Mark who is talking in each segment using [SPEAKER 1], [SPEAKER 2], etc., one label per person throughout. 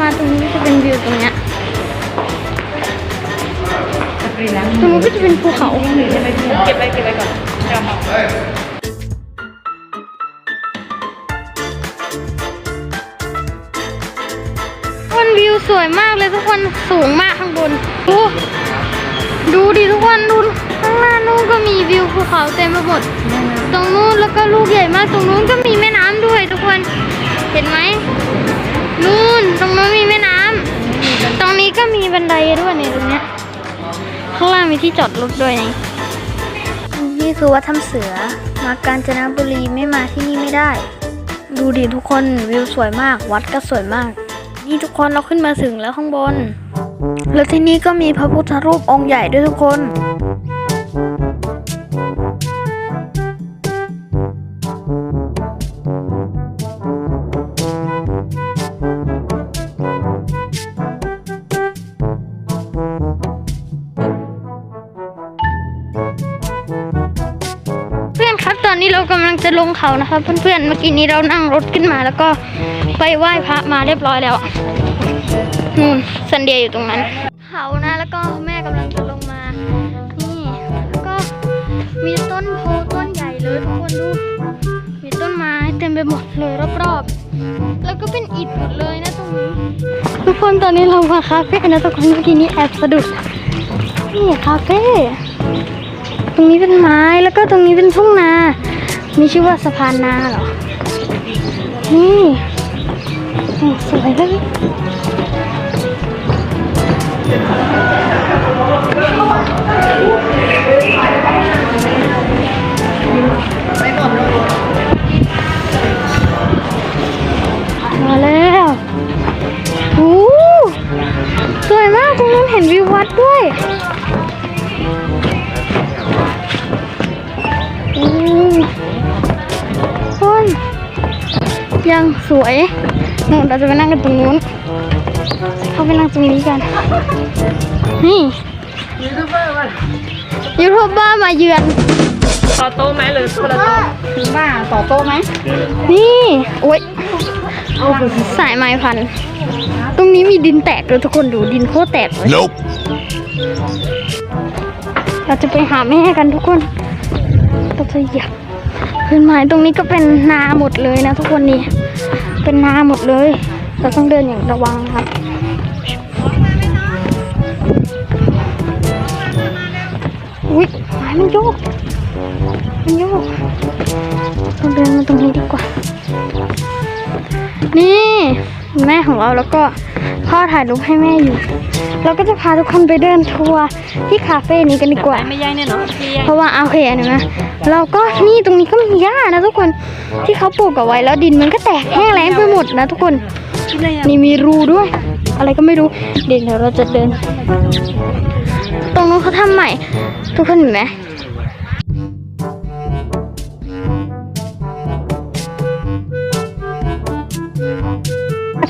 [SPEAKER 1] มาตรงนี้จะเป็นวิวตรงเนี้ยตรงนู้นก็จะเป็นภูเขา
[SPEAKER 2] เก็บไปเก็บไปก่อนจะมา
[SPEAKER 1] คนวิวสวยมากเลยทุกคนสูงมากข้างบนโอ้ดูดิทุกคนดูข้างหน้านู้นก็มีวิวภูเขาเต็มไปหมด ตรงนู้นแล้วก็ลูกใหญ่มากตรงนู้นก็มีแม่น้ำด้วยทุกคน เห็นไหม นู่นตรงนู้นมีแม่น้ำตรงนี้ก็มีบันไดด้วยในตรงเนี้ยข้างล่างมีที่จอดรถด้วยนี่นี่คือวัดถ้ำเสือ มากาญจนบุรีไม่มาที่นี่ไม่ได้ ดูดิทุกคนวิวสวยมาก วัดก็สวยมาก นี่ทุกคนเราขึ้นมาถึงแล้วข้างบน แล้วที่นี่ก็มีพระพุทธรูปองค์ใหญ่ด้วยทุกคน จะลงเขานะครับเพื่อนๆเมื่อกี้นี้เรานั่งรถขึ้นมาแล้วก็ไปไหว้พระมาเรียบร้อยแล้วนู่นซันเดียอยู่ตรงนั้นเขานะแล้วก็แม่กำลังจะลงมา นี่แล้วก็มีต้นโพต้นใหญ่เลยทุกคนดูมีต้นไม้เต็มไปหมดเลยรอบๆแล้วก็เป็นอิฐหมดเลยนะตรงนี้ทุกคนตอนนี้เรามาคาเฟ่นะทุกคนเมื่อกี้นี้แอบสะดุดนี่คาเฟ่ตรงนี้เป็นไม้แล้วก็ตรงนี้เป็นทุ่งนา มีชื่อว่าสะพานนาเหรอ นี่สวยเลยมาแล้วโอ้สวยมากตรงนั้นเห็นวิววัดด้วย ยังสวยนู่นเราจะไปนั่งกันตรงนู้น เข้าไปนั่งตรงนี้กัน นี่
[SPEAKER 2] ยูทูบเบอร์ป่ะ
[SPEAKER 1] ยูทูบเบอร์มาเยือน
[SPEAKER 2] ต่อโต๊ะไหมหรือคนละโต๊ะถึงบ้าต่อโต๊ะไหม
[SPEAKER 1] นี่โอ๊ยสายไม้พัน ตรงนี้มีดินแตกเลยทุกคนดูดินโคตรแตกเลย
[SPEAKER 3] Nope.
[SPEAKER 1] เราจะไปหาแม่กันทุกคน เราจะเหยียบ พื้นไม้ตรงนี้ก็เป็นนาหมดเลยนะทุกคนนี่เป็นนาหมดเลย เราต้องเดินอย่างระวังนะครับอุ้ยไม้มันโยกมันโยกต้องเดินมาตรงนี้ดีกว่า นี่แม่ของเราแล้วก็พ่อถ่ายรูปให้แม่อยู่ เราก็จะพาทุกคนไปเดินทัวร์ที่คาเฟ่นี้กันดีกว่า
[SPEAKER 2] ไม่ย่ายเนี่ยเนาะพี่ย่าย
[SPEAKER 1] เพราะว่าเอาโอเคอันนี้นะ เราก็นี่ตรงนี้ก็มีหญ้านะทุกคนที่เขาปลูกเอาไว้แล้วดินมันก็แตกแห้งแล้งไปหมดนะทุกคนนี่มีรูด้วย อะไรก็ไม่รู้เดี๋ยวเราจะเดิน ตรงนู้นเขาทำใหม่ ทุกคนเห็นไหม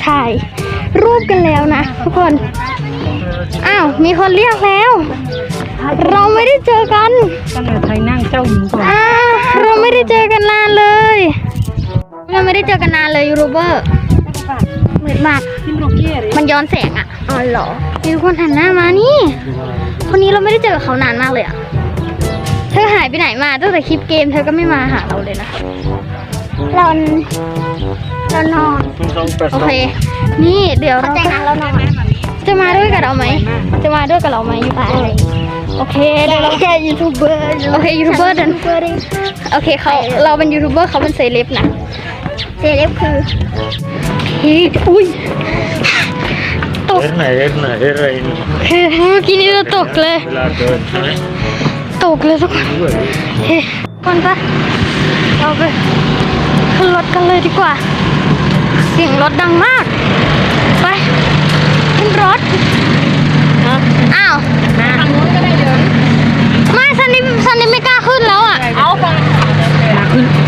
[SPEAKER 1] ถ่ายรูปกันแล้วนะทุกคน อ้าว มีคนเรียกแล้ว เราไม่ได้เจอกัน
[SPEAKER 2] ก็เลยไทยนั่งเจ้าหญิงก่อน
[SPEAKER 1] อ่าเราไม่ได้เจอกันนานเลย เราไม่ได้เจอกันนานเลยยูรูเบอร์เหมือนมาก
[SPEAKER 2] ที่โรเกียร์
[SPEAKER 1] มันย้อนแสงอะอ๋อเหรอมีคนหันหน้ามานี่ คนนี้เราไม่ได้เจอกับเขานานมากเลยอะเธอหายไปไหนมาตั้งแต่คลิปเกมเธอก็ไม่มาหาเราเลยนะเราเรานอน โอเค นี่เดี๋ยวเราจะจะมาด้วยกับเราไหม จะมาด้วยกับเราไหมอยู่ป่ะอะไร โอเคเดี๋ยวเรา
[SPEAKER 3] แค่ยูทูบเบอร์
[SPEAKER 1] โอเคยูทูบเบอร์เดิน
[SPEAKER 3] ยูทูบเบอร์เอง
[SPEAKER 1] โอเคเขาเราเป็นยูทูบเบอร์เขาเป็นเซเลบนะ
[SPEAKER 3] เซเลบคือ
[SPEAKER 1] เฮ้ยอุ้ยตก
[SPEAKER 4] เอ็นไหนเอ็นไหนเอ็นอะไรนี่
[SPEAKER 1] คือเมื่อกี้นี้เราตกเลย
[SPEAKER 4] เวลาเดินใช่ไหม
[SPEAKER 1] ตกเลยทุกคน
[SPEAKER 4] ด้วย
[SPEAKER 1] เฮ้ยคนปะเราไปขึ้นรถกันเลยดีกว่า เสียงรถดังมาก ไปขึ้นรถอ้าว
[SPEAKER 2] ทางนู้นก็ได้ เดิ
[SPEAKER 1] ม่ซันนี่ซันนี่ไม่กล้าขึ้นแล้วอะ
[SPEAKER 2] เอาฟัง
[SPEAKER 1] โอ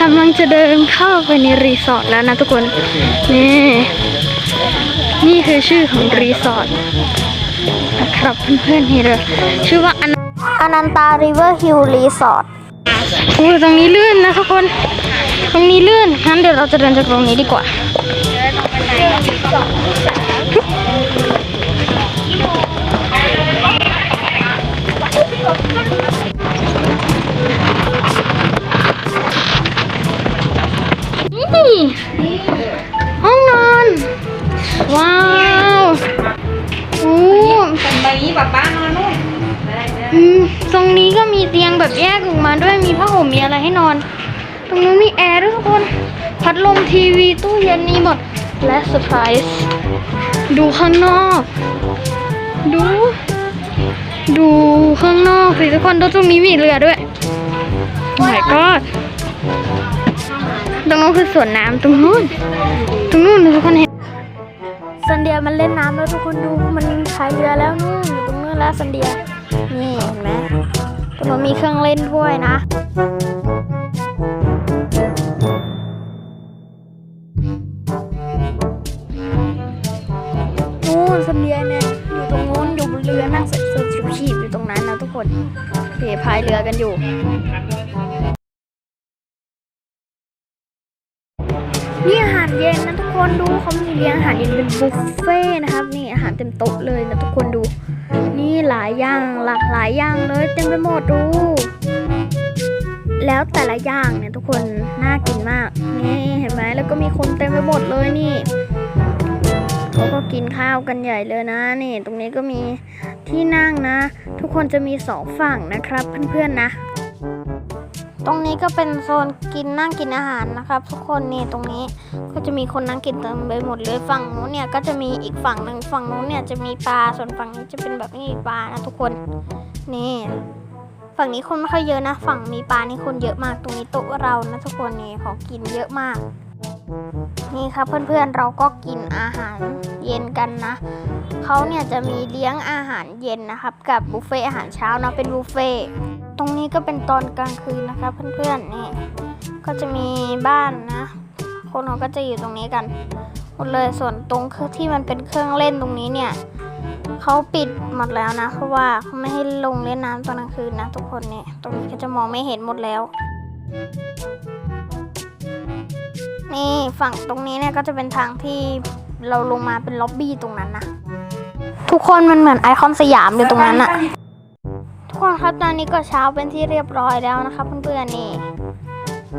[SPEAKER 1] กำลังจะเดินเข้าไปในรีสอร์ทแล้วนะทุกคน นี่ นี่คือชื่อของรีสอร์ทนะครับเพื่อนๆนี่เลยชื่อว่าอนัน
[SPEAKER 3] อนันตาริเวอร์ฮิลรีสอร์ท
[SPEAKER 1] โอ้ยตรงนี้ลื่นนะทุกคน ตรงนี้ลื่นงั้นเดี๋ยวเราจะเดินจากตรงนี้ดีกว่า ทุกคน พัดลมทีวีตู้เย็นมีหมด และเซอร์ไพรส์ดูข้างนอก ดู ดูข้างนอกสิทุกคนดูตรงนี้มีเรือด้วยโอ้ my god ตรงนู้นคือสวนน้ำตรงนู้น ตรงนู้นทุกคนเห็นซันเดียมันเล่นน้ำแล้วทุกคนดูมันพายเรือแล้วนู่นอยู่ตรงนู้นแล้วซันเดียนี่เห็นไหมตรงนู้นมีเครื่องเล่นด้วยนะ นู่นเดียเนี่ยอยู่ตรงนู้นอยู่บนเรือนั่งใส่เสื้อชูชีพอยู่ตรงนั้นนะทุกคนเพพายเรือกันอยู่ นี่อาหารเย็นนะทุกคนดูเขามีเลี้ยงอาหารเย็นเป็นบุฟเฟ่นะครับนี่อาหารเต็มโต๊ะเลยนะทุกคนดู นี่หลายอย่างหลากหลายอย่างเลยเต็มไปหมดดู แล้วแต่ละอย่างเนี่ยทุกคนน่ากินมากนี่เห็นไหมแล้วก็มีคนเต็มไปหมดเลยนี่ เขาก็กินข้าวกันใหญ่เลยนะนี่ ตรงนี้ก็มีที่นั่งนะ ทุกคนจะมีสองฝั่งนะครับเพื่อนๆนะ ตรงนี้ก็เป็นโซนกินนั่งกินอาหารนะครับ ทุกคนนี่ตรงนี้ก็จะมีคนนั่งกินเต็มไปหมดเลยฝั่งนู้นเนี่ยก็จะมีอีกฝั่งหนึ่งฝั่งนู้นเนี่ยจะมีปลาส่วนฝั่งนี้จะเป็นแบบไม่มีปลานะทุกคนนี่ฝั่งนี้คนไม่ค่อยเยอะนะ ฝั่งมีปลานี่คนเยอะมาก ตรงนี้โต๊ะเรานะทุกคนนี่ของกินเยอะมาก นี่ครับเพื่อนๆเราก็กินอาหารเย็นกันนะเขาเนี่ยจะมีเลี้ยงอาหารเย็นนะครับ กับบุฟเฟ่อาหารเช้านะเป็นบุฟเฟ่ตรงนี้ก็เป็นตอนกลางคืนนะคะเพื่อนๆนี่ก็จะมีบ้านนะ คนเขาก็จะอยู่ตรงนี้กันหมดเลยส่วนตรงที่มันเป็นเครื่องเล่นตรงนี้เนี่ยเขาปิดหมดแล้วนะ เพราะว่าเขาไม่ให้ลงเล่นน้ำตอนกลางคืนนะทุกคนเนี่ยตรงนี้ก็จะมองไม่เห็นหมดแล้ว นี่ฝั่งตรงนี้เนี่ยก็จะเป็นทางที่เราลงมาเป็นล็อบบี้ตรงนั้นนะทุกคนมันเหมือนไอคอนสยามเลยตรงนั้นอะทุกคนครับตอนนี้ก็เช้าเป็นที่เรียบร้อยแล้วนะครับเพื่อนๆนี่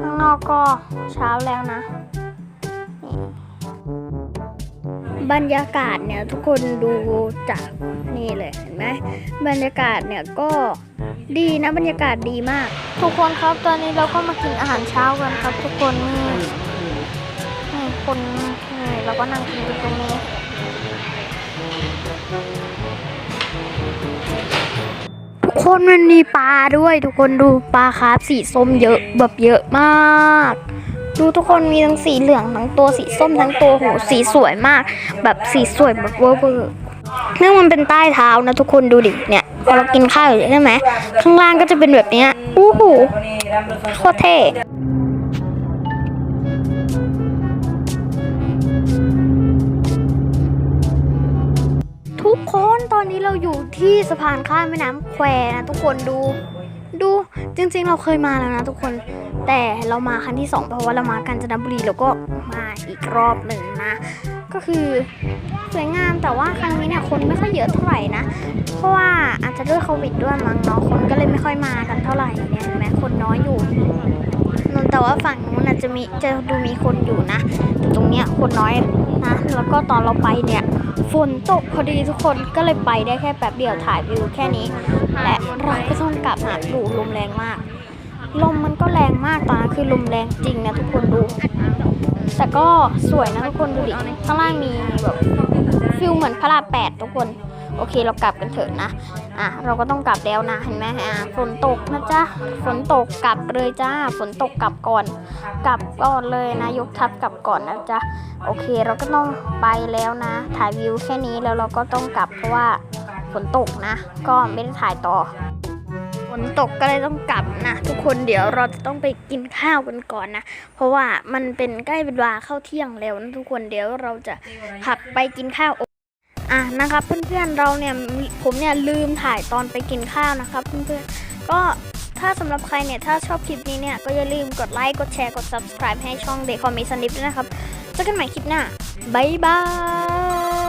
[SPEAKER 1] ข้างนอกก็เช้าแล้วนะ บรรยากาศเนี่ยทุกคนดูจากนี่เลยเห็นไหมบรรยากาศเนี่ยก็ ดีนะบรรยากาศดีมาก ทุกคนครับตอนนี้เราก็มากินอาหารเช้ากันครับ ทุกคนนี่นี่คนนี่เราก็นั่งกินอยู่ตรงนี้ ทุกคนมันมีปลาด้วย ทุกคนดูปลาคาร์ฟสีส้มเยอะแบบเยอะมาก ดูทุกคนมีทั้งสีเหลืองทั้งตัวสีส้มทั้งตัวโหสีสวยมาก แบบสีสวยแบบเวอร์เวอร์เนื่องมันเป็นใต้เท้านะทุกคนดูดิเนี่ย เรากินข้าวอยู่ใช่ไหมข้างล่างก็จะเป็นแบบนี้อู้หูโคตรเท่คนตอนนี้เราอยู่ที่สะพานข้ามแม่น้ำแควนะทุกคนดูดูจริงๆ เราเคยมาแล้วนะทุกคน แต่เรามาครั้งที่สองเพราะว่าเรามากาญจนบุรีแล้วก็มาอีกรอบหนึ่งนะ ก็คือสวยงามแต่ว่าครั้งนี้เนี่ยคนไม่ค่อยเยอะเท่าไหร่นะ เพราะว่าอาจจะด้วยโควิดด้วยมั้งเนาะคนก็เลยไม่ค่อยมากันเท่าไหร่เนี่ยเห็นไหมคนน้อยอยู่นนแต่ว่าฝั่งนู้นอาจจะมีจะดูมีคนอยู่นะแต่ตรงเนี้ยคนน้อยนะแล้วก็ตอนเราไปเนี่ยฝนตกพอดีทุกคนก็เลยไปได้แค่แป๊บเดียวถ่ายวิวแค่นี้ และเราก็ต้องกลับมาดูลมแรงมาก ลมมันก็แรงมากตอนนั้นคือลมแรงจริงนะทุกคนดู แต่ก็สวยนะทุกคนดูดิข้างล่างมีแบบฟิลเหมือนพระรามแปดทุกคน โอเคเรากลับกันเถอะนะ อะเราก็ต้องกลับแล้วนะเห็นไหมอะฝนตกนะจ๊ะฝนตกกลับเลยจ้าฝนตกกลับก่อน กลับก่อนเลยนะ ยกทัพกลับก่อนนะจ๊ะโอเคเราก็ต้องไปแล้วนะ ถ่ายวิวแค่นี้แล้วเราก็ต้องกลับเพราะว่าฝนตกนะ ก็ไม่ได้ถ่ายต่อ ฝนตกก็เลยต้องกลับนะ ทุกคนเดี๋ยวเราจะต้องไปกินข้าวกันก่อนนะ เพราะว่ามันเป็นใกล้เวลาเข้าเที่ยงแล้วนะทุกคนเดี๋ยวเราจะผักไปกินข้าวอะนะครับเพื่อนๆเราเนี่ยผมเนี่ยลืมถ่ายตอนไปกินข้าวนะครับเพื่อนๆก็ถ้าสำหรับใครเนี่ยถ้าชอบคลิปนี้เนี่ยก็อย่าลืมกดไลค์กดแชร์กด subscribe ให้ช่องเด็กคอมมิสันดิฟด้วยนะครับเจอกันใหม่คลิปหน้าบ๊ายบาย